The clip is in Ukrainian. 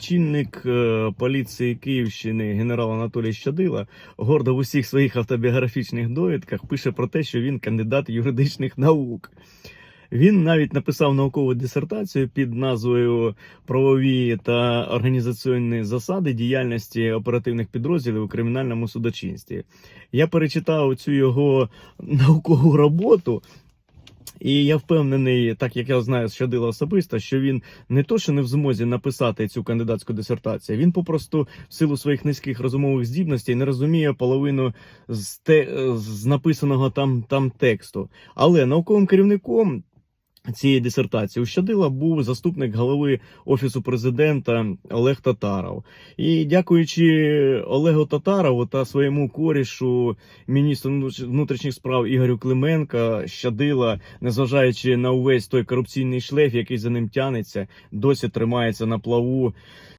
Чинник е, поліції Київщини генерал Анатолій Щадила гордо в усіх своїх автобіографічних довідках пише про те, що він кандидат юридичних наук. Він навіть написав наукову дисертацію під назвою Правові та організаційні засади діяльності оперативних підрозділів у кримінальному судочинстві. Я перечитав цю його наукову роботу. І я впевнений, так як я знаю Щадила особисто, що він не то, що не в змозі написати цю кандидатську дисертацію, він попросту в силу своїх низьких розумових здібностей не розуміє половину з, те, з написаного там, там тексту. Але науковим керівником цієї дисертації Щадила був заступник голови офісу президента Олег Татаров. І дякуючи Олегу Татарову та своєму корішу міністру внутрі- внутрішніх справ Ігорю Клименка, Щадила, незважаючи на увесь той корупційний шлейф, який за ним тянеться, досі тримається на плаву